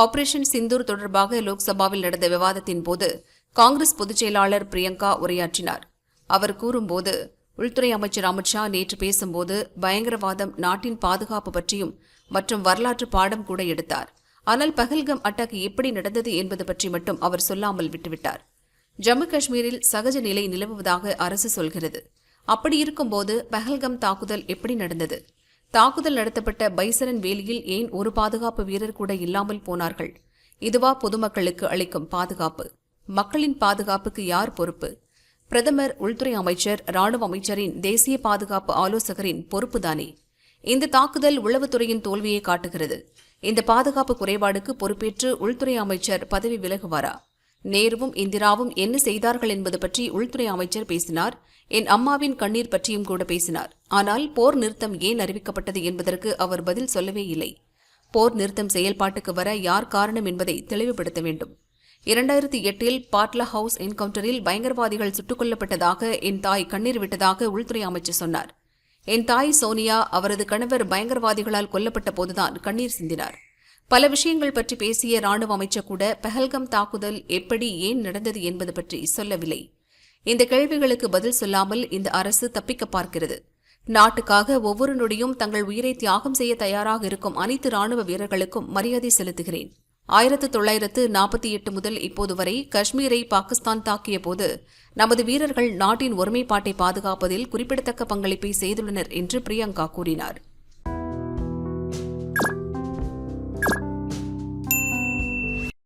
Operation Sindoor தொடர்பாக லோக்சபாவில் நடந்த விவாதத்தின் போது காங்கிரஸ் பொதுச் செயலாளர் பிரியங்கா உரையாற்றினார். அவர் கூறும்போது உள்துறை அமைச்சர் அமித்ஷா நேற்று பேசும்போது பயங்கரவாதம் நாட்டின் பாதுகாப்பு பற்றியும் மற்றும் வரலாற்று பாடம் கூட எடுத்தார். ஆனால் பகல்கம் அட்டாக் எப்படி நடந்தது என்பது பற்றி மட்டும் அவர் சொல்லாமல் விட்டுவிட்டார். ஜம்மு காஷ்மீரில் சகஜ நிலை நிலவுவதாக அரசு சொல்கிறது. அப்படி இருக்கும்போது பஹல்கம் தாக்குதல் எப்படி நடந்தது? தாக்குதல் நடத்தப்பட்ட பைசரன் வேலியில் ஏன் ஒரு பாதுகாப்பு வீரர் கூட இல்லாமல் போனார்கள்? இதுவா பொதுமக்களுக்கு அளிக்கும் பாதுகாப்பு. மக்களின் பாதுகாப்புக்கு யார் பொறுப்பு? பிரதமர் உள்துறை அமைச்சர் ராணுவ அமைச்சரின் தேசிய பாதுகாப்பு ஆலோசகரின் பொறுப்புதானே? இந்த தாக்குதல் உளவுத்துறையின் தோல்வியை காட்டுகிறது. இந்த பாதுகாப்பு குறைபாடுக்கு பொறுப்பேற்று உள்துறை அமைச்சர் பதவி விலகுவாரா? நேருவும் இந்திராவும் என்ன செய்தார்கள் என்பது பற்றி உள்துறை அமைச்சர் பேசினார். என் அம்மாவின் கண்ணீர் பற்றியும் கூட பேசினார். ஆனால் போர் நிறுத்தம் ஏன் அறிவிக்கப்பட்டது என்பதற்கு அவர் பதில் சொல்லவே இல்லை. போர் நிறுத்தம் செயல்பாட்டுக்கு வர யார் காரணம் என்பதை தெளிவுபடுத்த வேண்டும். இரண்டாயிரத்தி எட்டில் பாட்லா ஹவுஸ் என்கவுண்டரில் பயங்கரவாதிகள் சுட்டுக் கொல்லப்பட்டதாக என் தாய் கண்ணீர் விட்டதாக உள்துறை அமைச்சர் சொன்னார். என் தாய் சோனியா அவரது கணவர் பயங்கரவாதிகளால் கொல்லப்பட்ட போதுதான் கண்ணீர் சிந்தினார். பல விஷயங்கள் பற்றி பேசிய ராணுவ அமைச்சர் கூட பெஹல்கம் தாக்குதல் எப்படி ஏன் நடந்தது என்பது பற்றி சொல்லவில்லை. இந்த கேள்விகளுக்கு பதில் சொல்லாமல் இந்த அரசு தப்பிக்க பார்க்கிறது. நாட்டுக்காக ஒவ்வொரு நொடியும் தங்கள் உயிரை தியாகம் செய்ய தயாராக இருக்கும் அனைத்து ராணுவ வீரர்களுக்கும் மரியாதை செலுத்துகிறேன். ஆயிரத்து தொள்ளாயிரத்து நாற்பத்தி எட்டு முதல் இப்போது வரை காஷ்மீரை பாகிஸ்தான் தாக்கிய போது நமது வீரர்கள் நாட்டின் ஒருமைப்பாட்டை பாதுகாப்பதில் குறிப்பிடத்தக்க பங்களிப்பை செய்துள்ளனர் என்று பிரியங்கா கூறினார்.